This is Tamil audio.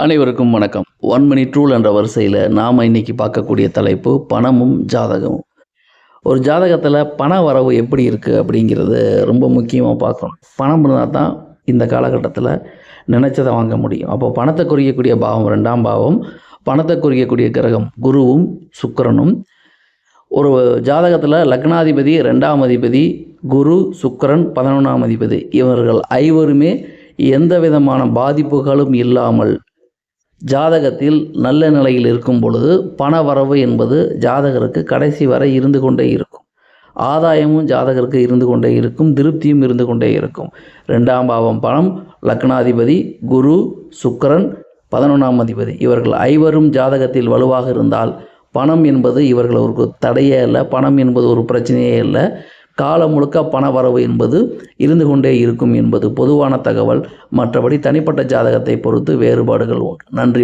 அனைவருக்கும் வணக்கம். ஒன் மணி ட்ரூல் என்ற வரிசையில் நாம் இன்னைக்கு பார்க்கக்கூடிய தலைப்பு பணமும் ஜாதகமும். ஒரு ஜாதகத்தில் பண வரவு எப்படி இருக்குது அப்படிங்கிறது ரொம்ப முக்கியமாக பார்க்கணும். பணம் இருந்தால் தான் இந்த காலகட்டத்தில் நினச்சதை வாங்க முடியும். அப்போ பணத்தை குறிக்கக்கூடிய பாவம் ரெண்டாம் பாவம் பணத்தை குறிக்கக்கூடிய கிரகம் குருவும் சுக்கரனும். ஒரு ஜாதகத்தில் லக்னாதிபதி ரெண்டாம் அதிபதி குரு சுக்கரன் பதினொன்றாம் அதிபதி இவர்கள் ஐவருமே எந்த விதமான பாதிப்புகளும் இல்லாமல் ஜாதகத்தில் நல்ல நிலையில் இருக்கும் பொழுது பண வரவு என்பது ஜாதகருக்கு கடைசி வரை இருந்து கொண்டே இருக்கும். ஆதாயமும் ஜாதகருக்கு இருந்து கொண்டே இருக்கும் திருப்தியும் இருந்து கொண்டே இருக்கும். ரெண்டாம் பாவம் பணம் லக்னாதிபதி குரு சுக்கரன் பதினொன்றாம் அதிபதி. இவர்கள் ஐவரும் ஜாதகத்தில் வலுவாக இருந்தால் பணம் என்பது இவர்கள் ஒரு தடையே இல்லை பணம் என்பது ஒரு பிரச்சனையே இல்லை காலம் முழுக்க பண வரவு என்பது இருந்து கொண்டே இருக்கும் என்பது பொதுவான தகவல். மற்றபடி தனிப்பட்ட ஜாதகத்தை பொறுத்து வேறுபாடுகள். உண்டு நன்றி.